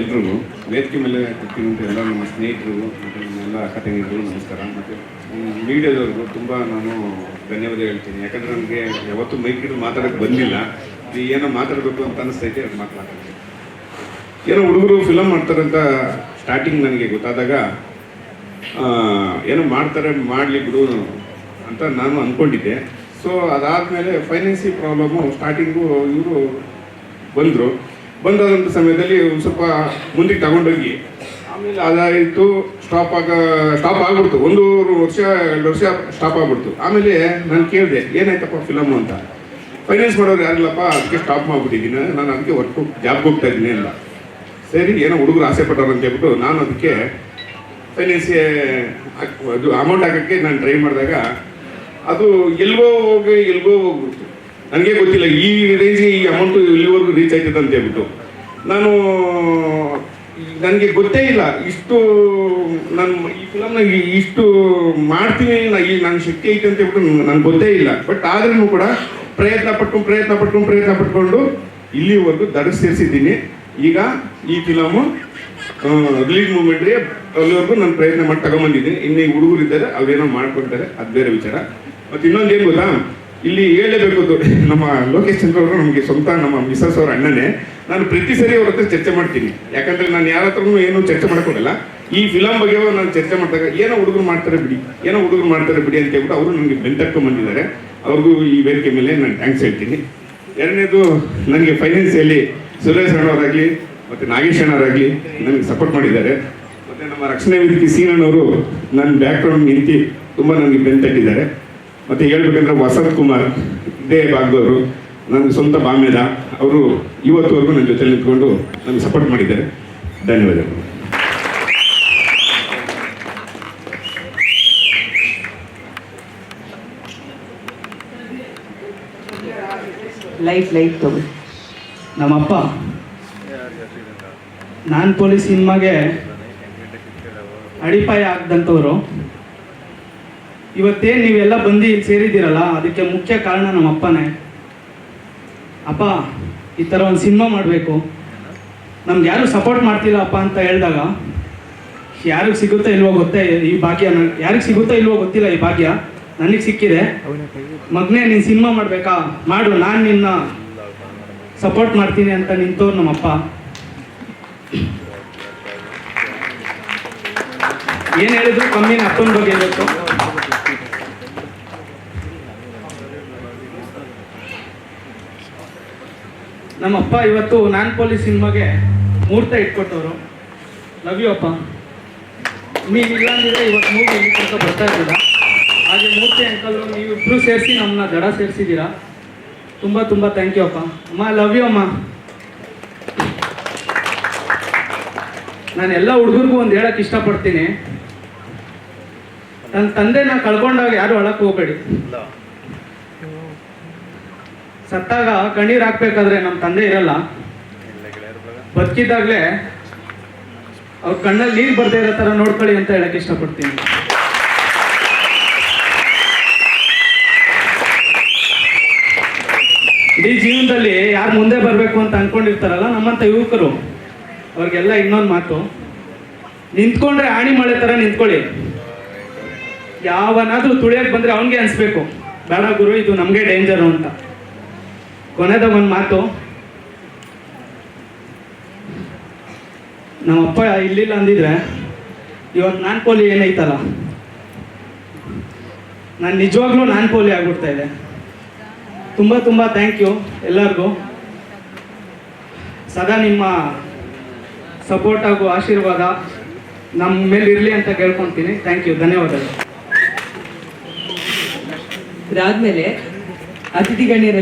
ಎಲ್ರಿಗೂ ವೇದಿಕೆ ಮೇಲೆ ಕೂತಿರುವಂಥ ಎಲ್ಲ ನಮ್ಮ ಸ್ನೇಹಿತರು ಮತ್ತು ನನ್ನೆಲ್ಲ ತಂಗಿಗಳು ನಮಸ್ಕಾರ. ಮತ್ತು ಮೀಡಿಯಾದವ್ರಿಗೂ ತುಂಬ ನಾನು ಧನ್ಯವಾದ ಹೇಳ್ತೀನಿ. ಯಾಕಂದರೆ ನನಗೆ ಯಾವತ್ತೂ ಮೈಕ್ ಹಿಡಿದು ಮಾತಾಡೋಕ್ಕೆ ಬಂದಿಲ್ಲ. ಏನೋ ಮಾತಾಡಬೇಕು ಅಂತ ಅನ್ನಿಸ್ತೈತೆ ಅದು ಮಾತಾಡ್ತೀನಿ ಏನೋ ಹುಡುಗರು ಫಿಲಮ್ ಮಾಡ್ತಾರಂತ ಸ್ಟಾರ್ಟಿಂಗ್ ನನಗೆ ಗೊತ್ತಾದಾಗ ಏನೋ ಮಾಡ್ತಾರೆ, ಮಾಡಲಿ ಬಿಡು ಅಂತ ನಾನು ಅಂದ್ಕೊಂಡಿದ್ದೆ ಸೊ ಅದಾದಮೇಲೆ ಫೈನಾನ್ಸಿ ಪ್ರಾಬ್ಲಮ್ಮು ಸ್ಟಾರ್ಟಿಂಗು ಇವರು ಬಂದರು. ಬಂದಾದಂಥ ಸಮಯದಲ್ಲಿ ಒಂದು ಸ್ವಲ್ಪ ಮುಂದಕ್ಕೆ ತಗೊಂಡೋಗಿ. ಆಮೇಲೆ ಅದಾಯಿತು ಸ್ಟಾಪ್ ಆಗ ಸ್ಟಾಪ್ ಆಗ್ಬಿಡ್ತು. ಒಂದೂವರೆ ವರ್ಷ, ಎರಡು ವರ್ಷ ಸ್ಟಾಪ್ ಆಗ್ಬಿಡ್ತು. ಆಮೇಲೆ ನಾನು ಕೇಳಿದೆ, ಏನಾಯ್ತಪ್ಪ ಫಿಲಮು ಅಂತ. ಫೈನಾನ್ಸ್ ಮಾಡೋರು ಯಾರಿಲ್ಲಪ್ಪ, ಅದಕ್ಕೆ ಸ್ಟಾಪ್ ಮಾಡಿಬಿಟ್ಟಿದ್ದೀನಿ. ನಾನು ಅದಕ್ಕೆ ವರ್ಕ್ ಜಾಬ್ಗೆ ಹೋಗ್ತಾ ಇದ್ದೀನಿ ಅಂತ. ಸರಿ, ಏನೋ ಹುಡುಗರು ಆಸೆ ಪಟ್ಟವ್ರು ಅಂತ ಹೇಳ್ಬಿಟ್ಟು ನಾನು ಅದಕ್ಕೆ ಫೈನಾನ್ಸ್ ಅದು ಅಮೌಂಟ್ ಹಾಕೋಕ್ಕೆ ನಾನು ಟ್ರೈ ಮಾಡಿದಾಗ ಅದು ಎಲ್ಗೋ ಹೋಗಿ, ಎಲ್ಗೋ ಹೋಗ್ಬಿಡ್ತು. ನನಗೆ ಗೊತ್ತಿಲ್ಲ, ಈ ರೇಂಜ್ಗೆ ಈ ಅಮೌಂಟು ಇಲ್ಲಿವರೆಗೂ ರೀಚ್ ಆಯ್ತದೆ ಅಂತ ಹೇಳ್ಬಿಟ್ಟು. ನಾನು, ನನಗೆ ಗೊತ್ತೇ ಇಲ್ಲ, ಇಷ್ಟು ನಾನು ಈ ಫಿಲಮ್ನ ಇಷ್ಟು ಮಾಡ್ತೀನಿ, ನಾ ಈ ನನ್ನ ಶಕ್ತಿ ಐತೆ ಅಂತ ಹೇಳ್ಬಿಟ್ಟು ನನಗೆ ಗೊತ್ತೇ ಇಲ್ಲ. ಬಟ್ ಆದ್ರೂ ಕೂಡ ಪ್ರಯತ್ನ ಪಟ್ಕೊಂಡು ಪ್ರಯತ್ನ ಪಟ್ಕೊಂಡು ಪ್ರಯತ್ನ ಪಟ್ಕೊಂಡು ಇಲ್ಲಿವರೆಗೂ ದಡ ಸೇರಿಸಿದ್ದೀನಿ. ಈಗ ಈ ಫಿಲಮು ರಿಲೀಸ್ ಮೂಮೆಂಟ್ಗೆ ಅಲ್ಲಿವರೆಗೂ ನಾನು ಪ್ರಯತ್ನ ಮಾಡಿ ತಗೊಂಬಂದಿದ್ದೀನಿ. ಇನ್ನೇ ಹುಡುಗರು ಇದ್ದಾರೆ, ಅವ್ರೇನೋ ಮಾಡ್ಕೊಳ್ತಾರೆ ಅದು ಬೇರೆ ವಿಚಾರ. ಮತ್ತು ಇನ್ನೊಂದು ಏನು ಗೊತ್ತಾ? ಇಲ್ಲಿ ಹೇಳಲೇಬೇಕು ನಮ್ಮ ಲೋಕೇಶ್ ಚಂದ್ರ ಅವರು ನಮಗೆ ಸ್ವಂತ ನಮ್ಮ ಮಿಸಸ್ ಅವರ ಅಣ್ಣನೇ. ನಾನು ಪ್ರತಿ ಸರಿ ಅವ್ರ ಹತ್ರ ಚರ್ಚೆ ಮಾಡ್ತೀನಿ. ಯಾಕಂದ್ರೆ ನಾನು ಯಾರ ಹತ್ರನೂ ಏನು ಚರ್ಚೆ ಮಾಡ್ಕೊಡಲ್ಲ. ಈ ಫಿಲಮ್ ಬಗ್ಗೆ ನಾನು ಚರ್ಚೆ ಮಾಡಿದಾಗ ಏನೋ ಹುಡುಗರು ಮಾಡ್ತಾರೆ ಬಿಡಿ, ಏನೋ ಹುಡುಗರು ಮಾಡ್ತಾರೆ ಬಿಡಿ ಅಂತ ಹೇಳ್ಬಿಟ್ಟು ಅವರು ನನಗೆ ಬೆಂತಕ್ಕೊಂಡು ಬಂದಿದ್ದಾರೆ ಅವ್ರಿಗೂ ಈ ವೇದಿಕೆ ಮೇಲೆ ನಾನು ಥ್ಯಾಂಕ್ಸ್ ಹೇಳ್ತೀನಿ. ಎರಡನೇದು ನನಗೆ ಫೈನಾನ್ಸಿಯಲ್ಲಿ ಸುರೇಶ್ ಅಣ್ಣವರಾಗಲಿ ಮತ್ತು ನಾಗೇಶ್ ಅಣ್ಣವರಾಗಲಿ ನನಗೆ ಸಪೋರ್ಟ್ ಮಾಡಿದ್ದಾರೆ. ಮತ್ತು ನಮ್ಮ ರಕ್ಷಣೆ ವೇದಿಕೆ ಸೀನಣ್ಣವರು ನನ್ನ ಬ್ಯಾಕ್ಗ್ರೌಂಡ್ ನಿಂತು ತುಂಬ ನನಗೆ ಬೆಂತಟ್ಟಿದ್ದಾರೆ ಮತ್ತು ಹೇಳ್ಬೇಕಂದ್ರೆ ವಸಂತ್ ಕುಮಾರ್ ಇದೇ ಭಾಗದವರು ನನ್ನ ಸ್ವಂತ ಬಾಮ್ಯದ ಅವರು ಇವತ್ತುವರೆಗೂ ನನ್ನ ಜೊತೆ ನಿಂತ್ಕೊಂಡು ನನಗೆ ಸಪೋರ್ಟ್ ಮಾಡಿದ್ದಾರೆ. ಧನ್ಯವಾದಗಳು. ಲೈಟ್ ಲೈಟ್ ತಗೋ. ನಮ್ಮಪ್ಪ, ನಾನು ಪೊಲೀಸ್ ಸಿನಿಮಾಗೆ ಅಡಿಪಾಯ ಆಗ್ದಂಥವ್ರು. ಇವತ್ತೇನು ನೀವೆಲ್ಲ ಬಂದು ಇಲ್ಲಿ ಸೇರಿದ್ದೀರಲ್ಲ, ಅದಕ್ಕೆ ಮುಖ್ಯ ಕಾರಣ ನಮ್ಮ ಅಪ್ಪನೇ. ಅಪ್ಪ, ಈ ಥರ ಒಂದು ಸಿನಿಮಾ ಮಾಡಬೇಕು. ನಮ್ಗೆ ಯಾರು ಸಪೋರ್ಟ್ ಮಾಡ್ತಿಲ್ಲ ಅಪ್ಪ ಅಂತ ಹೇಳಿದಾಗ, ಯಾರಿಗೆ ಸಿಗುತ್ತೋ ಇಲ್ವೋ ಗೊತ್ತೇ, ಈ ಭಾಗ್ಯ ಯಾರಿಗೆ ಸಿಗುತ್ತೋ ಇಲ್ವೋ ಗೊತ್ತಿಲ್ಲ ಈ ಭಾಗ್ಯ, ನನಗೆ ಸಿಕ್ಕಿದೆ. ಮಗನೇ, ನೀನು ಸಿನಿಮಾ ಮಾಡಬೇಕಾ? ಮಾಡು, ನಾನು ನಿನ್ನ ಸಪೋರ್ಟ್ ಮಾಡ್ತೀನಿ ಅಂತ ನಿಂತು ನಮ್ಮಪ್ಪ ಏನು ಹೇಳಿದ್ರು? ಕಮ್ಮಿ ಅಪ್ಪನ ಬಗ್ಗೆ ಇವತ್ತು ನಮ್ಮಪ್ಪ ಇವತ್ತು ನಾನ್ ಪೊಲೀಸ್ ಸಿನಿಮಾಗೆ ಮುಹೂರ್ತ ಇಟ್ಕೊಟ್ಟವರು. ಲವ್ ಯು ಅಪ್ಪ. ನೀವಿಲ್ಲ ಅಂದಿದ್ರೆ ಇವತ್ತು ಮೂವಿ ಇಲ್ಲಿ ಬರ್ತಾ ಇದ್ದೀರಾ ಹಾಗೆ ಮೂರ್ತಿ ಅಂಕಲ್ ನೀವಿಬ್ರು ಸೇರಿಸಿ ನಮ್ಮನ್ನ ದಡ ಸೇರಿಸಿದ್ದೀರಾ. ತುಂಬ ತುಂಬ ಥ್ಯಾಂಕ್ ಯು ಅಪ್ಪ. ಅಮ್ಮ ಲವ್ ಯು ಅಮ್ಮ. ನಾನು ಎಲ್ಲ ಹುಡುಗರಿಗೂ ಒಂದು ಹೇಳಕ್ಕೆ ಇಷ್ಟಪಡ್ತೀನಿ. ನನ್ನ ತಂದೆ ನಾನು ಕಳ್ಕೊಂಡಾಗ ಯಾರು ಅಳಕ್ಕೆ ಹೋಗ್ಬೇಡಿ. ಸತ್ತಾಗ ಕಣ್ಣೀರು ಹಾಕ್ಬೇಕಾದ್ರೆ ನಮ್ಮ ತಂದೆ ಇರಲ್ಲ. ಬದುಕಿದ್ದಾಗಲೇ ಅವ್ರ ಕಣ್ಣಲ್ಲಿ ನೀರು ಬರ್ದೇ ಇರೋ ಥರ ನೋಡ್ಕೊಳ್ಳಿ ಅಂತ ಹೇಳಕ್ಕೆ ಇಷ್ಟಪಡ್ತೀನಿ. ಇಡೀ ಜೀವನದಲ್ಲಿ ಯಾರು ಮುಂದೆ ಬರಬೇಕು ಅಂತ ಅನ್ಕೊಂಡಿರ್ತಾರಲ್ಲ ನಮ್ಮಂತ ಯುವಕರು, ಅವ್ರಿಗೆಲ್ಲ ಇನ್ನೊಂದು ಮಾತು. ನಿಂತ್ಕೊಂಡ್ರೆ ಆಣಿ ಮಳೆ ಥರ ನಿಂತ್ಕೊಳ್ಳಿ. ಯಾವನಾದ್ರೂ ತುಳಿಯಕ್ಕೆ ಬಂದ್ರೆ ಅವನಿಗೆ ಅನ್ಸ್ಬೇಕು. ಬೇಡ ಗುರು, ಇದು ನಮಗೆ ಡೇಂಜರು ಅಂತ. ಕೊನೆದ ಒಂದು ಮಾತು. ನಮ್ಮಪ್ಪ ಇಲ್ಲಿಲ್ಲ ಅಂದಿದ್ರೆ ಇವತ್ತು ನಾನ್ ಪೋಲಿ ಏನೈತಲ್ಲ? ನಾನು ನಿಜವಾಗ್ಲೂ ನಾನ್ ಪೋಲಿ ಆಗ್ಬಿಡ್ತಾ ಇದೆ. ತುಂಬ ತುಂಬ ಥ್ಯಾಂಕ್ ಯು ಎಲ್ಲರಿಗೂ. ಸದಾ ನಿಮ್ಮ ಸಪೋರ್ಟ್ ಹಾಗೂ ಆಶೀರ್ವಾದ ನಮ್ಮ ಮೇಲೆ ಇರಲಿ ಅಂತ ಕೇಳ್ಕೊತೀನಿ. ಥ್ಯಾಂಕ್ ಯು ಧನ್ಯವಾದಗಳು. ಇದಾದ್ಮೇಲೆ ಅತಿಥಿ ಗಣ್ಯರೆಲ್ಲ